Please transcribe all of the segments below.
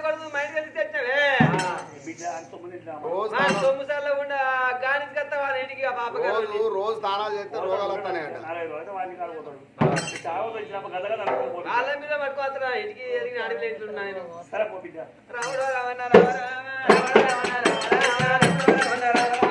కొడుకు మైండ్ కలిసి స్నానం- సొమ్ము సార్లు కూడా గానికి కత్తా వాళ్ళ ఇంటికి ఆ పాపగారు రోజు రోజు స్నానాలు చేస్తే రోగాలు వస్తాయంట వాళ్ళ మీద పట్టుకోతున్నా ఇంటికి ఎదిగిన అడవిలో ఇంటున్నాను సరే పో బిడ్డ రాముడు రావణ రామ రామ మా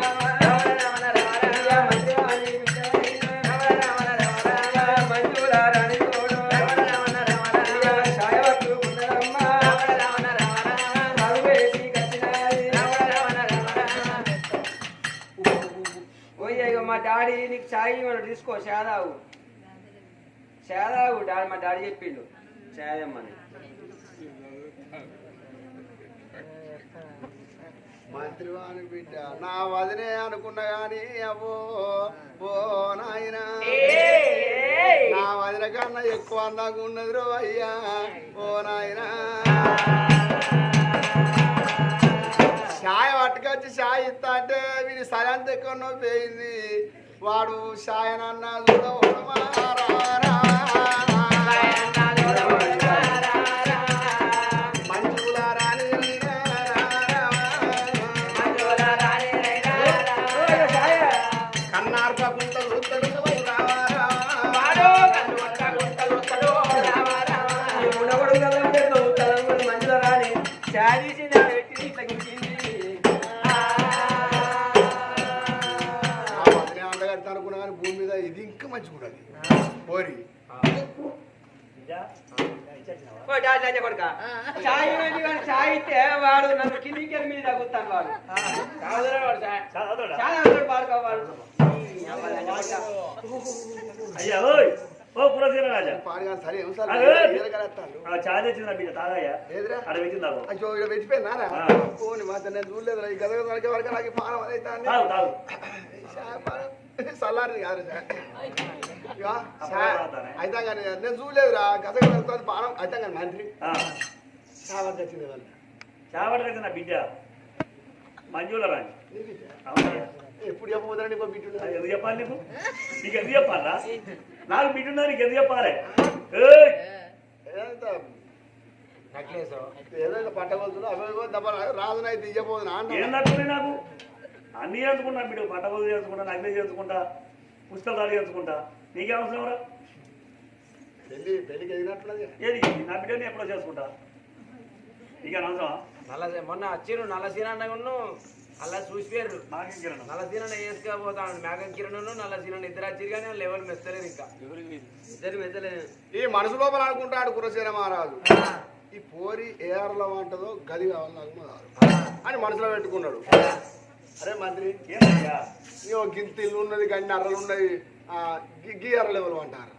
డాడీ నీకు చాయ్ ఇవ్వడు తీసుకో షాదావు షాదావు డాడీ మా డాడీ చెప్పిండు. అమ్మని మంత్రివాణి బిడ్డ నా వదినే అనుకున్నా గాని అబ్బో ఓ నాయనా. నా వదిన కన్నా ఎక్కువ అందంగా ఉన్నది రో అయ్యా ఓ నాయనా. షాయ పట్టుకొచ్చి షాయ్ ఇస్తా అంటే వీడి సలంత ఎక్కడో పోయింది. వాడు షాయనన్నా చూడవడమారా మంజులారా కన్నార్పకుంట చాయ్ కానీ చాయ్ ఇస్తే వాడు నన్ను కిందికి మీద తగ్గుతాను వాడు. వాడు? తాగుతాడు? పాడుకోవాడు అయ్యా ఓయ్ ఓ పురసీన రాజా. సరే చాయ్ తెచ్చిందా బిడ్డ తాగాయా ఏదిరా? అక్కడ పెట్టిందాకు అయ్యో ఇక్కడ పెట్టిపోయిందా ఆ. పోని మా నేను చూడలేదు ఈ గదగ వరకే నాకు పానం అయితే తాగు తాగు. సల్లారి కాదు సార్. అయితే కానీ నేను చూడలేదురా గదగ వరకు పానం. అయితే కానీ మంత్రి. ఆ, సావర్ తెచ్చింది వాళ్ళు బిడ్డ. మంజుల రాణి. నీ బిడ్డ. అవునయ్యా ఎప్పుడు చెప్పబోతారండి ఇంకో బిడ్డ ఎందుకు చెప్పాలి నీకు? నీకు ఎందుకు చెప్పాలా? నాకు బిడ్డ ఉన్నా నీకు ఎందుకు చెప్పాలి? ఏయ్! ఏదో ఇంకా పట్టగొలుతున్నా అవి దెబ్బ ఏం అంటున్నా. నచ్చుకుని నాకు? అన్ని చేసుకున్నా బిడ్డ పట్టబోదు చేసుకుంటా నగ్లి చేసుకుంటా పుస్తకాలు చేసుకుంటా నీకే అవసరం రా ఏది? నా బిడ్డని ఎప్పుడో చేసుకుంటా. నీకే అవసరం నల్ల మొన్న వచ్చిర్రు నల్ల సీనన్న అలా చూసిపోయారు నల్ల సీనన్న వేసుకోపోతాను మేఘం కిరణ్ నల్ల సీనన్న ఇద్దరు వచ్చిరు కానీ లెవెల్ మెచ్చలేదు ఇంకా. ఇద్దరు మెచ్చలేదు ఈ మనసు లోపల అనుకుంటాడు కురసేన మహారాజు. ఈ పోరి ఏ అరలో వంటదో గది కావాలి నాకు. అని మనసులో పెట్టుకున్నాడు. అరే మంత్రి ఏంటయ్యా నీ ఓ గింత ఇల్లు ఉన్నది గన్ని అర్రలు ఉన్నది ఆ, గి- గీ అర్రలు ఎవరు అంటారు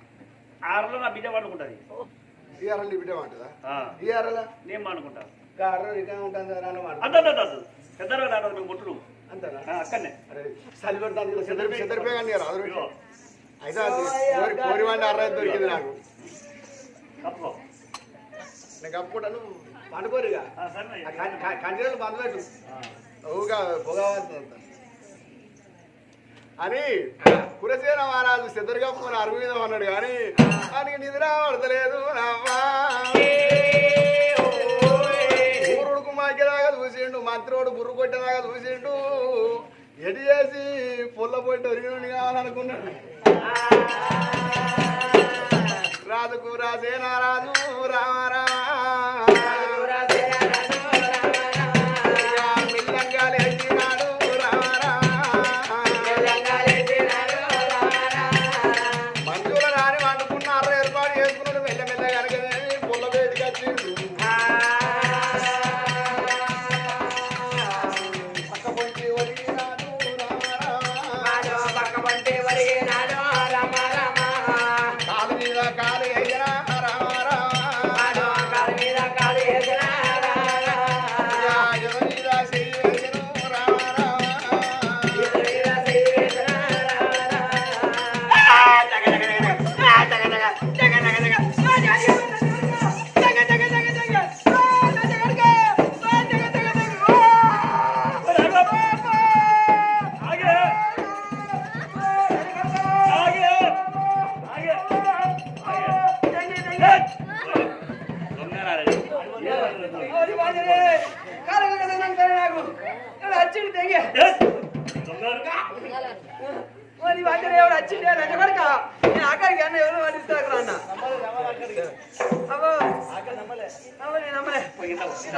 ఆరులో నా బిడ్డ పండుకుంటది ఈ అర్రలు నీ బిడ్డ ఆ, ఈ అర్రల నేను పండుకుంటా అర్ర ఇక ఉంటుంది అంత మేము ముట్టుడు అంతేనా? ఆ, అక్కడనే. అరే చలి పెడతాను చెదరి చెదరిపోయి కానీ రాదు అయితే కోరి వంట అర్ర దొరికింది నాకు. కప్పుకో. నేను కప్పుకుంటాను. పండుకోరుగా. కంటిన్యూ బంద్ పెట్టు. అని కురసేన మహారాజు సిద్ధరుగా పోని అరుగు మీద అన్నాడు కానీ ఆయనకి నిద్ర పడతలేదు. ఊరుడుకు మాకేదాకా చూసిండు మంత్రోడు బుర్రు కొట్టేదాకా చూసిండు. ఎటు చేసి పుల్ల పొట్టి ఒరిగినోడిని కావాలనుకున్నాడు. రాజుకు రాజేన రాజు రామ.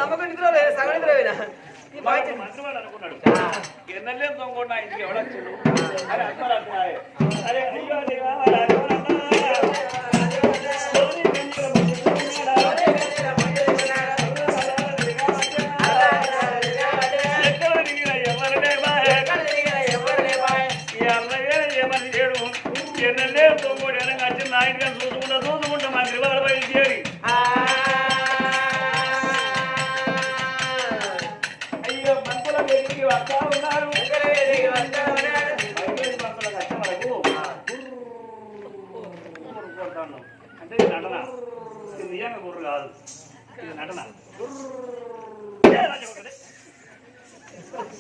నమ్మకం నిద్ర లేదు సగం నిద్ర పోయినా ఈ బాధ్యత మంత్రివాడు అనుకున్నాడు. ఎన్నెల్లే తొంగొండ ఇంటికి ఎవడొచ్చాడు? అరే అక్కడ అరే అయ్యో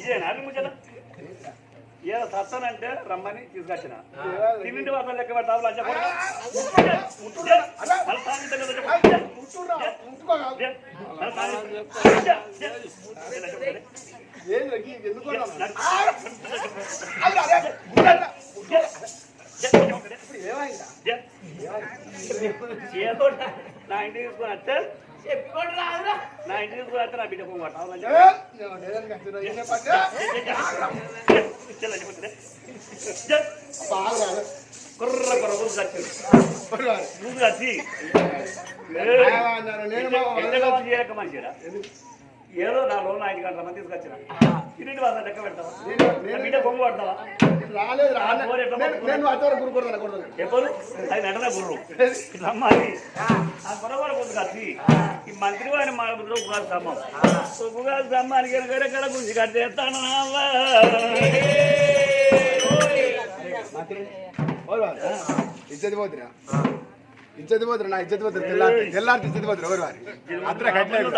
ఇదే నాది ముచ్చట ఏదో సత్తానంటే రమ్మని తీసుకొచ్చిన తిన్నింటి లెక్క లంచ. ఏంది ఏమైందా నా ఇంటికి తీసుకొని వస్తే నా ఇంటికి వస్తే నా బిడ్డ. కుర్ర కుర్ర ముందు బాగా. ముందు వచ్చి బాగా అన్నారు, నేను మా ఎంత కావాలి చేయక మంచిగా ఏదో నా లోన్ నా ఇంటికి అంటామని తీసుకొచ్చిన. ఇంటి వాళ్ళ లెక్క పెడతావా? బిడ్డ కొంగు పడతావా? రాలేదు ఎప్పుడు? అది గుర్రు. ఆ. పొరపాటు కొంత కత్తి ఈ మంత్రి మా ఎక్కడ గుంజి కట్టేస్తాను ఇజ్జతి పోతురా? ఇజ్జతి పోతురా నా ఇజ్జతి పోతురా తెల్లారి తెల్లారి ఇజ్జతి పోతురా ఎవరు వారి? అద్ర కట్టలేదు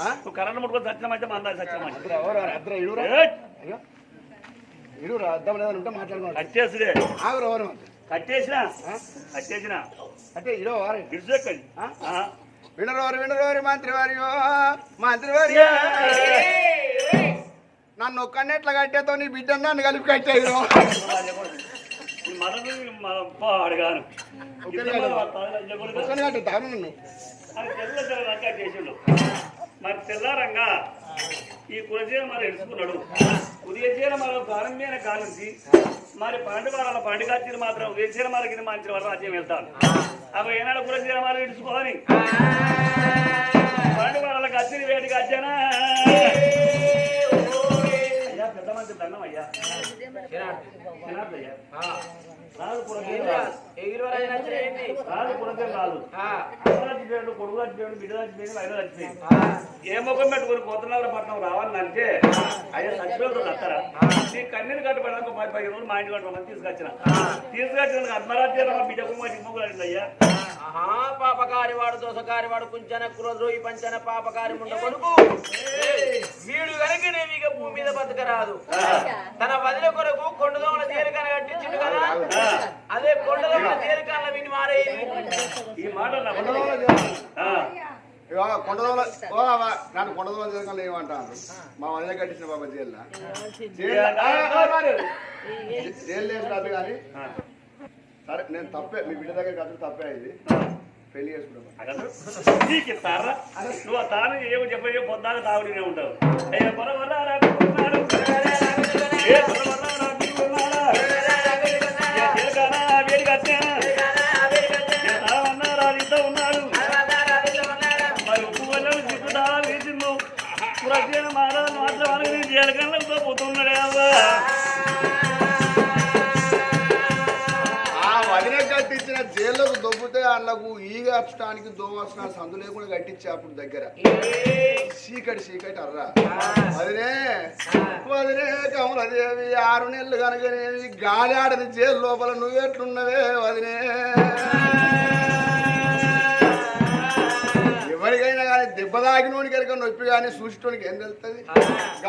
ఆ? నువ్వు కరెంట్ ముట్టుకొని సత్యమంటే సత్యమంటే అద్ర ఎవరు వారి? అద్ర ఇడురా అయ్యో. ఇడురా అద్దం లేదని ఉంటే మాట్లాడుకోండి కట్టేసిడే ఆగురు ఎవరు కట్టేసిన? కట్టేసిన? అంటే ఇడో వారి. ఇరుసెక్కడి. వినరోరు వినరోరి మంత్రి వారి మంత్రి వారి నన్ను ఒక్కడిని ఎట్లా కట్టేతో నీ బిడ్డ నన్ను కలిపి కట్టేది మనకు అడగాను. అది తెల్ల తెల్ల రంగా చేసిండు. మరి తెల్లారంగా ఈ కులచీర మరి ఎడుచుకున్నాడు ఉదయచీర మన ప్రారంభమైన కానుంచి మరి పండు వారాల పండుగ మాత్రం ఉదయచీర మనకి మంచి వారు రాజ్యం వెళ్తాను. అవి ఏనాడు కులచీర మరి ఇడుచుకోని పండు వారాలకు వచ్చిన వేడికి వచ్చానా అయ్యా దండం అయ్యా. రాదు. కులచీర రాదు కొడుకు బిడ్డ ఆయన చచ్చిపోయింది ఏ ముఖం పెట్టుకుని కోతనగర పట్నం రావాలంటే అయ్యా చచ్చిపోయాడు నత్తరా నీ కన్నీరు కట్టబడడానికి పది పది రోజులు మా ఇంటి కట్టమని తీసుకొచ్చిన. తీసుకొచ్చిన మా బిడ్డ ముగ్గురు అయింది అయ్యా పాపకారి వాడు దోసకారి వాడు కుంచన కులద్రోహి పంచన పాపకారి ముండ కొడుకు. వీడు కనుకనే ఇక భూమి మీద బతకరాదు. తన వదిన కొరకు కొండదోమల తేలికన కట్టించిండు కదా? అదే కొండదోమల తేలికన విని మారేది ఈ మాట నా ఆ, కొండదోల నన్ను కొండదోల ఏమంటాను మా వదిలే కట్టించిన బాబా జైల్లో. జైలు లేదు కానీ సరే నేను తప్పే మీ బిడ్డ దగ్గర కాదు తప్పే ఇది పెళ్ళి చేసుకుంటాను నీకు తారా నువ్వు ఆ తాను ఏమో చెప్పే పొద్దాక తాగుడినే ఉంటావు అయ్యా పొర వల్ల రాకున్నాడు ఏ పొర వల్ల రాకున్నాడా కట్టించిన దొబ్బితే వాళ్ళకు ఈగ అచ్చడానికి దోవసిన సందు లేకుండా కట్టించే అప్పుడు దగ్గర. చీకటి చీకటి అర్రా. వదిలే వదినే కమలదేవి ఆరు నెలలు కనుకనేవి గాలి ఆడని జైలు లోపల నువ్వెట్లున్నవే వదినే ఎవరికైనా కానీ దెబ్బ దెబ్బ తాగినోనికి ఎరక నొప్పి కానీ చూసేటోనికి ఏం తెలుస్తుంది?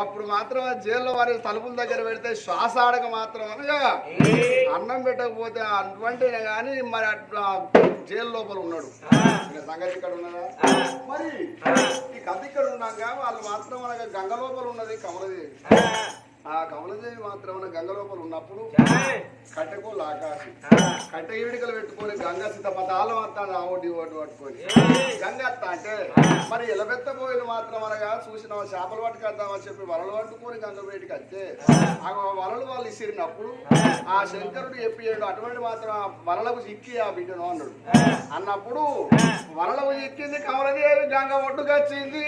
అప్పుడు మాత్రం జైల్లో వారి తలుపుల దగ్గర పెడితే శ్వాస ఆడక మాత్రం అనగా అన్నం పెట్టకపోతే అటువంటి కానీ మరి అట్లా జైలు లోపల ఉన్నాడు. సంగతి ఇక్కడ ఉన్నదా? మరి ఈ కథ ఇక్కడ ఉన్నాక వాళ్ళు మాత్రం అనగా గంగ లోపల ఉన్నది కమలదేవి. ఆ కమలదేవి మాత్రం మన గంగ లోపల ఉన్నప్పుడు కట్టెకు ఆకాశం కట్టె ఈడికలు పెట్టుకొని గంగ సిద్ధ పదాలు మాత్రం ఆవటి ఓటు పట్టుకొని. గంగ అత్త అంటే మరి ఎలబెత్త పోయిన మాత్రం అనగా చూసిన చేపలు పట్టుకొద్దామని చెప్పి వలలు పట్టుకొని గంగ బయటికి వస్తే ఆ. వలలు వాళ్ళు ఇసిరినప్పుడు ఆ. శంకరుడు చెప్పాడు అటువంటి మాత్రం ఆ వలలకు చిక్కి ఆ బిడ్డను అన్నాడు. అన్నప్పుడు వలలకు చిక్కింది కమలదేవి గంగ ఒడ్డుకొచ్చింది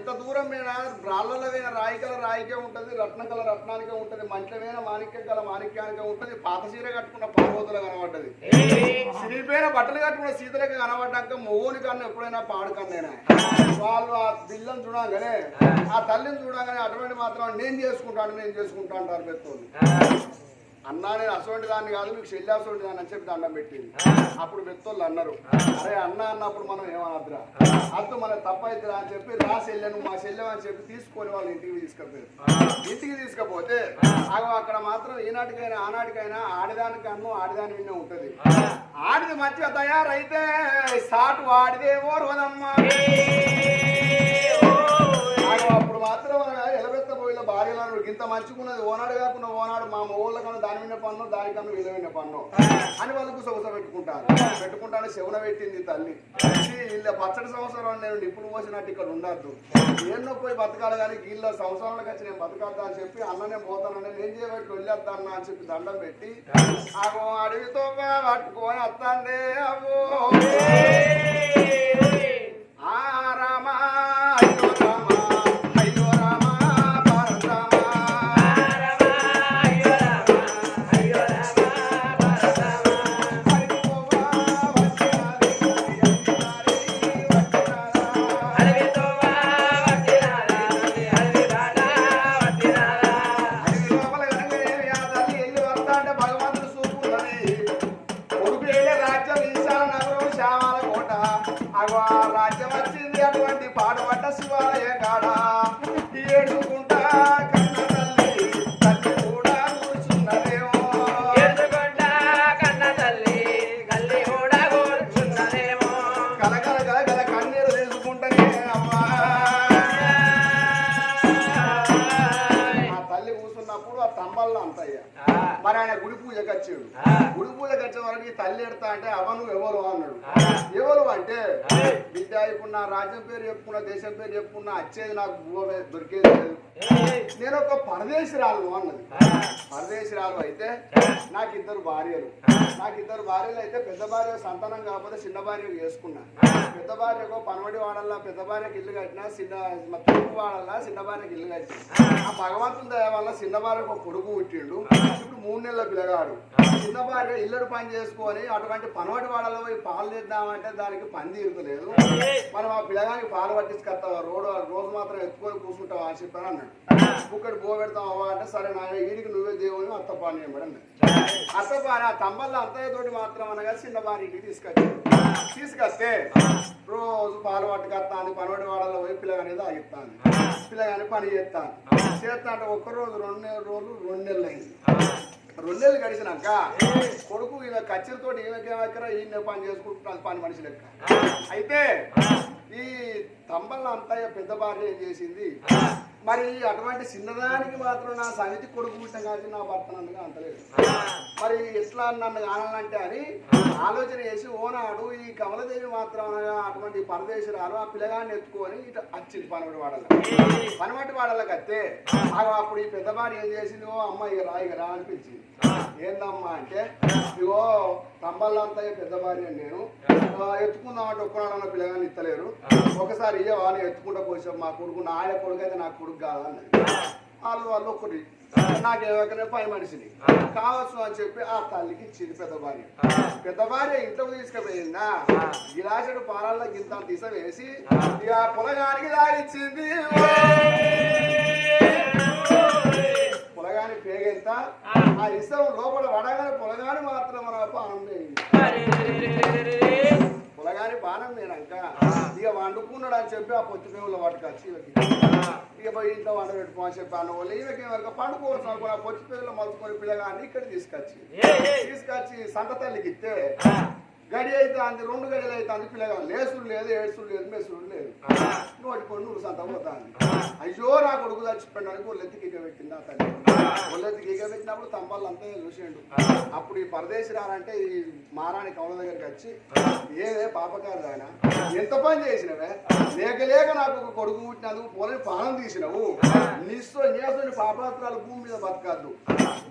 ఎంత దూరం మీద రాళ్ళలో పోయిన రాయికల రాయికే ఉంటది రత్నకల రత్నానికే ఉంటది మంచమైన మాణిక్యం కల మాణిక్యానికే ఉంటది పాత చీర కట్టుకున్న పార్వతులు కనబడ్డది. సిరిపోయిన బట్టలు కట్టుకున్న సీతలకి కనబడ్డాక మొగోని కన్నా ఎప్పుడైనా పాడు కన్నేనా వాళ్ళు ఆ బిల్లను చూడగానే ఆ. తల్లిని చూడగానే అటువంటి మాత్రం నేను చేసుకుంటాను నేను చేసుకుంటాను అంటారు పెద్దోళ్ళు. అన్నా నేను అసోంటి దాన్ని కాదు మీకు చెల్లి అసోంటి దాన్ని అని చెప్పి దండం పెట్టింది. అప్పుడు పెద్దోళ్ళు అన్నారు అరే అన్న అన్నప్పుడు మనం ఏమనద్దురా? అద్దు మన తప్పైతురా అని చెప్పి నా చెల్లెను మా చెల్లెం అని చెప్పి తీసుకొని వాళ్ళు ఇంటికి తీసుకెళ్ళారు ఇంటికి తీసుకపోతే అక్కడ మాత్రం ఈనాటికైనా ఆనాటికైనా ఆడదానికి అన్ను ఆడదాని విన్నే ఉంటుంది. ఆడిది మంచిగా తయారైతే సాటు వాడిదే ఓర్వదమ్మా అప్పుడు మాత్రం ఇంత మంచుకున్నది ఓనాడు కాకుండా ఓనాడు మా ఊళ్ళ కన్నా దాని మీద పన్ను దానికన్నా విలువైన పన్ను అని వాళ్ళకు సొగస పెట్టుకుంటాను పెట్టుకుంటాను శవున పెట్టింది తల్లి. వీళ్ళ పచ్చడి సంవత్సరం నేను నిప్పులు పోసినట్టు ఇక్కడ ఉండద్దు. ఏన్నో పోయి బతకాలి కానీ వీళ్ళ సంవత్సరాలకు వచ్చి నేను బతకాలి అని చెప్పి అన్ననే పోతానని నేను చేయబట్టి వెళ్ళొద్దాను అని చెప్పి దండం పెట్టి ఆగో అడవితో పట్టుకొని వస్తాండే అవ్వో. ఆ ఎవరు అంటే బిడ్డ ఇప్పుడు నా రాజ్యం పేరు చెప్పుకున్నా దేశం పేరు చెప్పుకున్నా వచ్చేది నాకు భూమ దొరికేది లేదు. నేను ఒక పరదేశిరాలు అన్నది. పరదేశిరాలు అయితే నాకు ఇద్దరు భార్యలు. నాకు ఇద్దరు భార్యలు అయితే పెద్ద భార్య సంతానం కాకపోతే చిన్న భార్య చేసుకున్నా. పెద్ద భార్యకు పనవడి వాడల్లా పెద్ద భార్యకి ఇల్లు కట్టినా చిన్న తూర్పు వాడల్లా చిన్న భార్యకి ఇల్లు కట్టినా ఆ! భగవంతుని దయ వల్ల చిన్న భార్యకు ఒక కొడుకు పుట్టిండు. ఇప్పుడు మూడు నెలల పిల్లగాడు. చిన్న భార్య ఇల్లడు పని చేసుకొని అటువంటి పనవటి వాడలో పోయి పాలు తెద్దామంటే దానికి పని తీరుతలేదు మనం ఆ పిల్లగానికి పాలు పట్టించుకొస్తావా? రోడ్డు రోజు మాత్రం ఎత్తుకొని కూర్చుంటావా? అని చెప్పని అన్నాడు. ఇక్కడ బో పెడతావా అంటే సరే నా ఈడికి నువ్వే దేవుని అత్త పాని అన్నాడు. అత్త పాని ఆ తమ్మల్లో అత్తయ్య తోటి మాత్రం అనగా చిన్న భార్య ఇంటికి తీసుకొచ్చాడు. తీసుకొస్తే రోజు పాలు పట్టుకొస్తాను పనవటి వాడలో పోయి పిల్లగాని తాగిస్తాను పిల్లగాని పని చేస్తాను చేస్తా అంటే ఒక్క రోజు రెండు రోజులు రెండు నెలలు అయింది రెండు నెలలు గడిచినాక కొడుకు ఈయన కచ్చిరితో ఈయనకేమక్కడ ఈయన పని చేసుకుంటున్నాను పని మనిషి లెక్క. అయితే ఈ తంబల్ల అంతయ్య పెద్ద భార్య ఏం చేసింది? మరి అటువంటి చిన్నదానికి మాత్రం నా సమితి కొడుకు పుట్టిన కానీ నా భర్త నన్ను అంతలేదు మరి ఎట్లా నన్ను కానాలంటే అని ఆలోచన చేసి ఓనాడు ఈ కమలదేవి మాత్రం అటువంటి పరదేశరాలు ఆ పిల్లగాన్ని ఎత్తుకొని ఇటు వచ్చింది పనమటి వాడల పనమటి వాడలకు వస్తే ఆమె అప్పుడు ఈ పెద్ద భార్య ఏం చేసింది ఓ అమ్మ ఇక రా ఇక రా అనిపించింది ఏందమ్మా అంటే ఇగో తంబల్లంతయ్య పెద్ద భార్య నేను. ఆ, ఎత్తుకుందామంటే ఒక్కనాడన్న పిల్లగాని ఇస్తలేరు ఒకసారి ఇయ్య వాళ్ళు ఎత్తుకుంటా పోసాం మా కొడుకు. నా ఆయన కొడుకు అయితే నా కొడుకు కాదన్నది వాళ్ళు వాళ్ళు ఒకటి నాకు ఎవరికైనా పై మనిషిని. కావచ్చు అని చెప్పి ఆ తల్లికి ఇచ్చింది పెద్ద భార్య పెద్ద భార్య ఇంట్లోకి తీసుకుపోయిందా? గిలాసుడు పాలల్లో గింత తీసవేసి ఇక పొలగానికి దాగిచ్చింది పొలగాని పేగెంత ఆ. ఇష్టం లోపల వడగానే పొలగాని మాత్రం మన పానం పొలగాని పానం నేనంక ఇక వండుకున్నాడు అని చెప్పి ఆ పొత్తి పేగుల పట్టుకొచ్చి. ఇక పోయి ఇంట్లో వండ పెట్టుకోమని చెప్పి అన్న వాళ్ళు ఈయనకి వరకు పండుకోవచ్చు అనుకున్న పొత్తి పేగులు మలుచుకొని పిల్లగాని ఇక్కడ తీసుకొచ్చి. తీసుకొచ్చి సంత తల్లికి ఇస్తే గడి అయితే అంది రెండు గడిలు అయితే అంది పిల్లగా లేసుడు లేదు ఏడుసుడు లేదు మెసుడు లేదు. నోటి కొన్ని నూరు సంత పోతాంది. అయ్యో నా కొడుకు చచ్చిపోయాడు ఒళ్ళెత్తికి ఇక పెట్టింది ఆ తల్లి. ఒళ్ళెత్తికి ఇక పెట్టినప్పుడు తంబాలు అంతా చూసిండు. అప్పుడు ఈ పరదేశి రానంటే ఈ మారాణి కవుల దగ్గరికి వచ్చి ఏదే పాపకారు ఆయన ఎంత పని చేసినవే? లేక లేక నాకు ఒక కొడుకు పుట్టినందుకు పోలని పానం తీసినవు. నిస్తో నేసని పాపత్రాలు భూమి మీద బతకద్దు.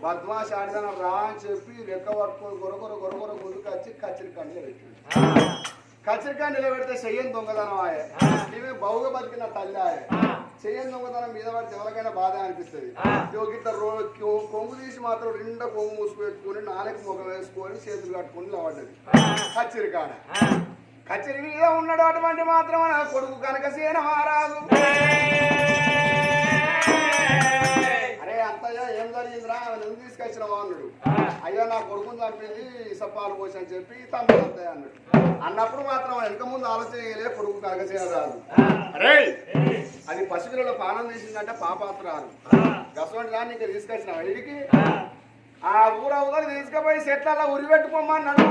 బద్మాష ఆడిదన రా అని చెప్పి రెక్క పట్టుకొని గొరగొర గొరగొర ముందుకు వచ్చి కచ్చరికాయ కచ్చరికాయ నిలబెడితే చెయ్యని దొంగతనం ఆయే. ఇవి బహుగా బతికిన తల్లి ఆయే. చెయ్యని దొంగతనం మీద పడితే ఎవరికైనా బాధ అనిపిస్తుంది. గిట్ట రో కొంగు తీసి మాత్రం నిండా కొంగు మూసుకు పెట్టుకొని నాలుగు ముఖం వేసుకొని చేతులు కట్టుకొని నిలబడ్డది. కచ్చరికాడ కచ్చరి మీద ఉన్నాడు అటువంటి మాత్రం కొడుకు కనకసేన మహారాజు. అరే అంతయ్య ఏం జరిగిందిరా? ఆమెను ఎందుకు తీసుకొచ్చినావా అన్నాడు. అయ్యో నా కొడుకుని చంపింది ఇసపాలు పోసి అని చెప్పి తమ్ముడు అంతయ్య అన్నాడు. అన్నప్పుడు మాత్రం వెనక ముందు ఆలోచన చేయలే కొడుకు కనకసేన రాదు అరే! అది పసిపిల్లల పానం తీసిందంటే పాపాత్రాలు. గసవంటి దాన్ని ఇక్కడ తీసుకొచ్చిన వీడికి ఆ. ఊర ఊరు తీసుకుపోయి చెట్ల ఉరి పెట్టుకోమన్నాడు.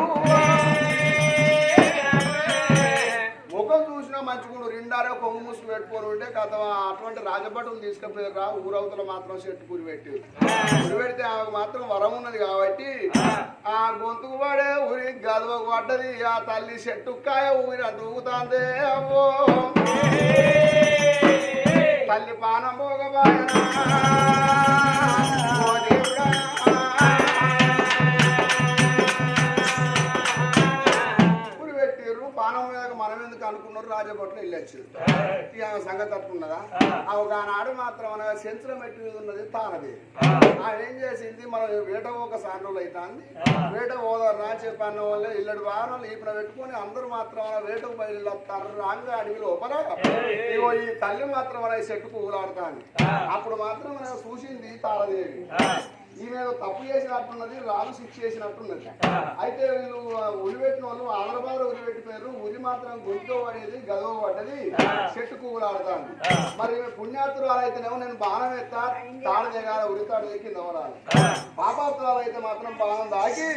ముఖం చూసినా మంచుకుడు రెండారో కొమ్ము మూసుకు పెట్టుకొని ఉంటే కథ అటువంటి రాజభటులు తీసుకుపోయారు రా ఊరవతల మాత్రం చెట్టు కురి పెట్టి ఉరి పెడితే ఆమెకు మాత్రం వరం ఉన్నది కాబట్టి ఆ గొంతుకు పడే ఊరి గదవకు పడ్డది ఆ తల్లి చెట్టు కాయ ఊరి దూకుతాందే అవ్వో. తల్లి పానం భోగబాయనా అనుకున్నారు రాజభట్లు వెళ్ళొచ్చు ఇక ఆమె సంగతి తట్టుకున్నదా? ఆ. ఒక ఆనాడు మాత్రం అనగా సెంచుల మెట్టు మీద ఉన్నది తానది. ఆమె ఏం చేసింది? మనం వేట ఒక సాండ్రులు అవుతుంది వేట పోదారా చెప్పన్న వాళ్ళే ఇల్లడి వాహనాలు ఈపిన పెట్టుకొని అందరూ మాత్రం వేటకు బయలుదేరుతారు. రాంగా అడవి లోపల ఇగో ఈ తల్లి మాత్రం అలా చెట్టుకు ఊలాడుతాంది. అప్పుడు మాత్రం చూసింది తారదేవి ఏదో తప్పు చేసినట్టున్నది రాజు శిక్ష చేసినట్టున్నది. అయితే వీళ్ళు ఆ ఉరి పెట్టిన వాళ్ళు ఆంధ్రబాద్ ఉరి పెట్టిపోయారు ఉరి మాత్రం గొంతు పడేది గదవ పడ్డది చెట్టు కూలాడుతాను మరి పుణ్యాతురాలు అయితేనేమో నేను బాణం ఎత్తా తాడ దిగాల ఉరి తాడు దిగి నవ్వరాలి పాపాతురాలు అయితే మాత్రం బాణం దాకి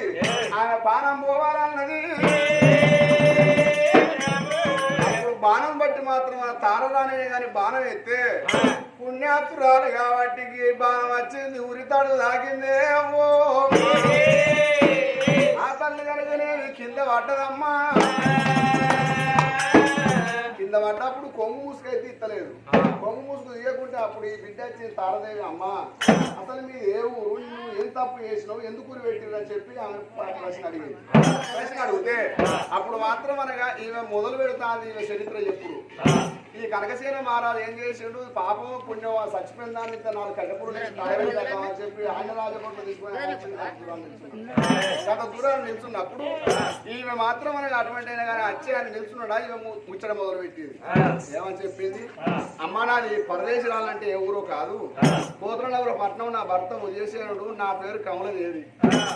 ఆమె బాణం పోవాలన్నది. బాణం బట్టి మాత్రం ఆ తారరానే కానీ బాణం ఎత్తే పుణ్యాతురాలు కాబట్టి బాణం వచ్చింది ఉరితాడు తాకిందే అమ్మో. ఆ తల్లి కనుకనే కింద పడ్డదమ్మా. కింద పడ్డప్పుడు కొంగు మూసుకైతే ఇత్తలేదు కొంగు మూసుకు తీయకుంటే అప్పుడు ఈ బిడ్డ వచ్చింది తారదేవి అమ్మ అసలు మీ ఏ ఊరు? నువ్వు ఏం తప్పు చేసినావు? ఎందుకు ఊరు పెట్టిరు అని చెప్పి ఆమె ప్రశ్న అడిగింది. ప్రశ్న అడిగితే అప్పుడు మాత్రం అనగా ఈమె మొదలు పెడతాది ఈమె చరిత్ర చెప్పుడు. ఈ కనకసేన మహారాజు ఏం చేసిండు? పాపం పుణ్యం చచ్చిపోయిన దాన్ని నాలుగు కట్టపుడు అని చెప్పి ఆయన రాజభట్లు తీసుకుని వచ్చి గత దూరాన్ని నిల్చున్నప్పుడు ఈమె మాత్రం అనగా అటువంటి అయినా కానీ వచ్చి ఆయన నిల్చున్నాడా? ఈమె ముచ్చట మొదలు పెట్టింది ఏమని చెప్పింది? అమ్మా నాది పరదేశరాలంటే ఏ ఊరో కాదు. కోతనగర పట్నం నా భర్త ఉదయసేనుడు నా పేరు కమలదేవి.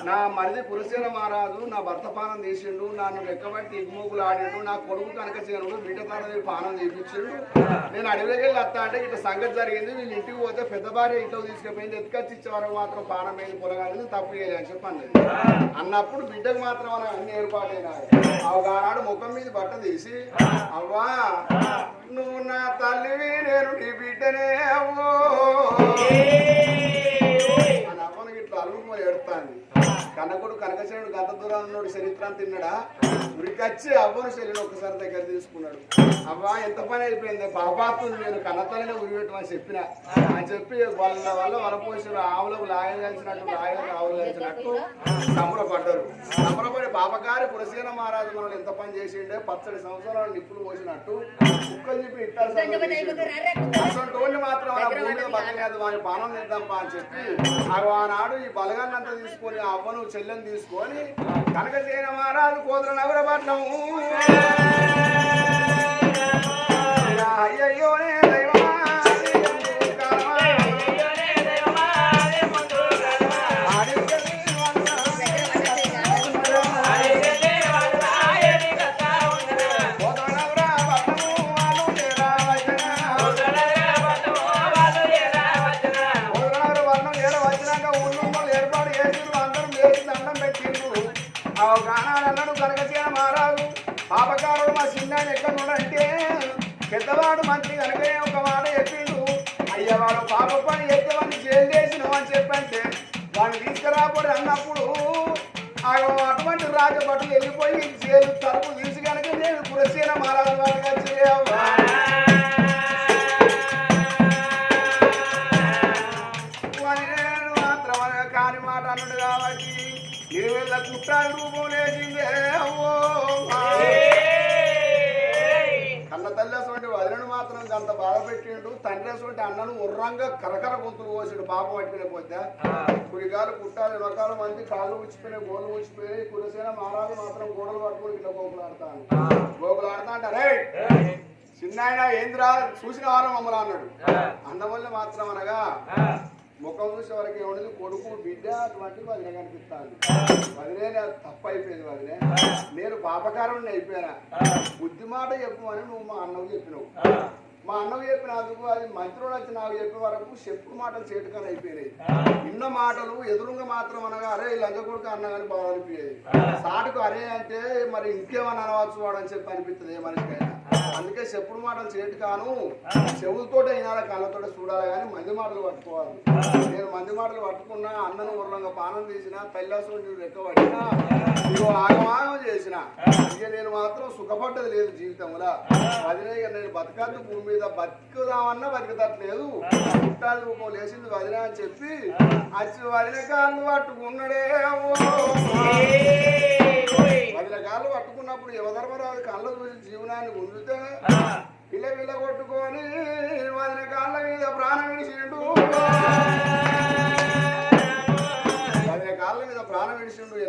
నా మరిది పురసేన మహారాజు నా భర్త పానం తీసిండు నన్ను లెక్కబట్టి ఇగ్మోగులు ఆడిండు నా కొడుకు కనకసేనుడు బిడ్డ తారదేవి పానం చేపించిండు. నేను అడవిలోకి వెళ్ళి వస్తా అంటే ఇట్లా సంగతి జరిగింది. వీళ్ళు ఇంటికి పోతే పెద్ద భార్య ఇంట్లో తీసుకుపోయింది. ఎత్తుకొచ్చి ఇచ్చే వరకు మాత్రం పానం మీద పొలగాలి తప్పు చేయలేదు అని చెప్పి అన్నది. అన్నప్పుడు బిడ్డకు మాత్రం అలా అన్ని ఏర్పాటైనాయి. అవగానాడు ముఖం మీద బట్ట తీసి అవ్వా నువ్వు నా తల్లివి నేను నీ బిడ్డనే అవ్వను ఇట్లా అలుగు ఎడతాను కన్నకుడు కనకశనుడు గత దూరం ఉన్నాడు చరిత్ర తిన్నాడా? ఉరికొచ్చి అవ్వను శరీరం ఒకసారి దగ్గర తీసుకున్నాడు. అవ్వా ఎంత పని అయిపోయింది? పాపాత్తుని నేను కన్నతల్లినే ఉరి పెట్టమని చెప్పిన. అని చెప్పి వాళ్ళ వల్ల వలపోసిన ఆవులకు లాయం కలిసినట్టు లాయలకు ఆవులు కలిసినట్టు సంబరపడ్డారు సంబరపడి పాపకారి పురసేన మహారాజు మనల్ని ఎంత పని చేసిండే? పచ్చడి సంవత్సరాలు నిప్పులు పోసినట్టు కుక్కలు చెప్పి ఇట్టారు అసలు మాత్రం ఆ భూమి మీద బతకలేదు వాని పానం తిద్దాంపా అని చెప్పి ఆనాడు ఈ బలగాన్నంతా తీసుకొని అవ్వను చెల్లెని తీసుకొని కనకసేన మహారాజు కోదల నగరపట్నం. కురసేన మహారాజు వాడికి వచ్చి నేను మాత్రం కాని మాట అన్నాడు కాబట్టి ఇరవై కుట్టాలి రూపం లేచిందే అవ్వో కన్న తల్లి అటువంటి వదిలిని మాత్రం అంత బాధ పెట్టిండు. అటువంటి అన్నను ఉర్రంగా కరకర గొంతులు కోసాడు పాప పట్టుకునే పోతే. కుడికాలు కుట్టాలి రకాల మంది కాళ్ళు ఉచ్చిపోయినాయి గోళ్ళు ఉచ్చిపోయినాయి కురసేన మహారాజు మాత్రం గోడలు పట్టుకుని ఇట్లా గోకులాడతాను గోకులాడతా అంటారే చిన్న ఆయన ఏంద్రా చూసిన వారం మమ్మల్ని అన్నాడు. అందవల్ల మాత్రం అనగా ముఖం చూసే వరకు ఏముండదు కొడుకు బిడ్డ అటువంటి వదిలే కనిపిస్తాను వదిలే తప్పు అయిపోయింది వదిలే నేను పాపకారం అయిపోయానా? బుద్ధి మాట చెప్పు అని నువ్వు మా అన్నకు చెప్పినావు. మా అన్నకు చెప్పినందుకు అది మంత్రులు వచ్చి నాకు చెప్పే వరకు చెప్పు మాటలు చేటుకని అయిపోయినాయి. ఇన్న మాటలు ఎదురుగా మాత్రం అనగా అరే లంగ కొడుకు అన్న కానీ బాగా అనిపించేది. సాటుకు అరే అంటే మరి ఇంకేమన్నా అనవచ్చు వాడు అని చెప్పి అనిపిస్తుంది ఏ మనిషికైనా. అందుకే చెప్పుడు మాటలు చేయటు కాను చెవులతో అయినా కళ్ళతో చూడాలి కానీ మంది మాటలు పట్టుకోవాలి. నేను మంది మాటలు పట్టుకున్నా అన్నను ఉర్రంగా పానం తీసిన తల్లాసు లెక్క పట్టినా ఇగో ఆగమాగం చేసిన ఇక నేను మాత్రం సుఖపడ్డది లేదు జీవితంలో. అదినే నేను బతకద్దు భూమి మీద బతుకుదామన్నా బతికతట్లేదు. చుట్టాల రూపం లేచింది వదిలే అని చెప్పి వచ్చి వదిలే కాళ్ళు పట్టుకున్నాడే వదిన కాళ్ళు పట్టుకున్నప్పుడు యువధర్మరాజు కళ్ళ చూసి జీవనాన్ని ఉందితే పిల్ల పిల్ల కొట్టుకొని వదిన కాళ్ళ మీద ప్రాణం విడిచిండు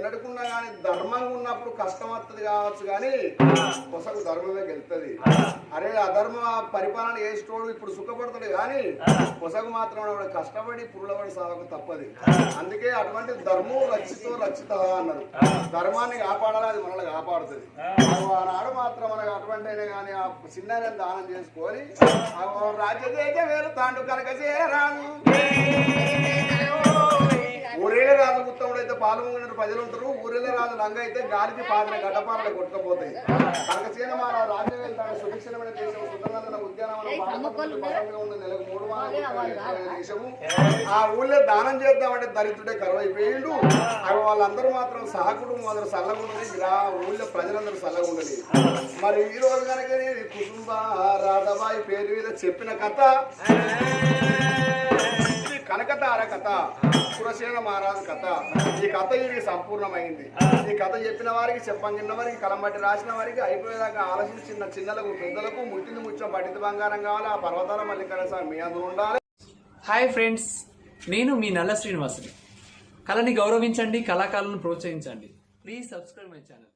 ఎన్నడుకున్నా కానీ ధర్మంగా ఉన్నప్పుడు కష్టం వస్తుంది కావచ్చు కానీ కొసకు ధర్మమే గెలుతుంది అరే అధర్మ పరిపాలన చేసేటోడు ఇప్పుడు సుఖపడతాడు కానీ కొసకు మాత్రం వాడు కష్టపడి పురులబడి సాగకు తప్పది. అందుకే అటువంటి ధర్మం రక్షితో రక్షిత అన్నారు ధర్మాన్ని కాపాడాలి అది మనల్ని కాపాడుతుంది. ఆనాడు మాత్రం మనకు అటువంటి అయినా కానీ ఆ చిన్న దానం చేసుకొని రాజ్యదేశ వేరు తాండు కనుక చేరాను ఊరేళ్ళ రాజు ఉత్తముడు అయితే పాలు ముంగిన ప్రజలు ఉంటారు. ఊరేళ్ళ రాజు లంగ అయితే గాలికి పాదిన గడ్డపారలు కొట్టుకపోతాయి. కనకసేన మన రాజ్యం వెళ్తాడు సుభిక్షణమైన దేశం పదంగా ఉన్న నెలకు మూడు దేశము. ఆ ఊళ్ళో దానం చేద్దామంటే దరిద్రుడే కరువైపోయిండు. అవి వాళ్ళందరూ మాత్రం సహకుటుంబం అందరూ చల్లగుండని గ్రా ఊళ్ళో ప్రజలందరూ చల్లగుండని మరి ఈ రోజు కనుక కుటుంబ రాధబాయి పేరు మీద చెప్పిన కథ. కనకతార కథ సురసేన మహారాజు కథ. ఈ కథ ఇది సంపూర్ణమైంది. ఈ కథ చెప్పిన వారికి చెప్పంగిన్న వారికి కలంబట్టి రాసిన వారికి అయిపోయేదాకా ఆలోచించిన చిన్నలకు పెద్దలకు ముట్టింది ముచ్చం పట్టింది బంగారం కావాలి ఆ పర్వతాల మల్లికరణ స్వామి మీ అందరూ ఉండాలి. హాయ్ ఫ్రెండ్స్ నేను మీ నల్ల శ్రీనివాసుని. కళని గౌరవించండి కళాకారులను ప్రోత్సహించండి. Please subscribe my channel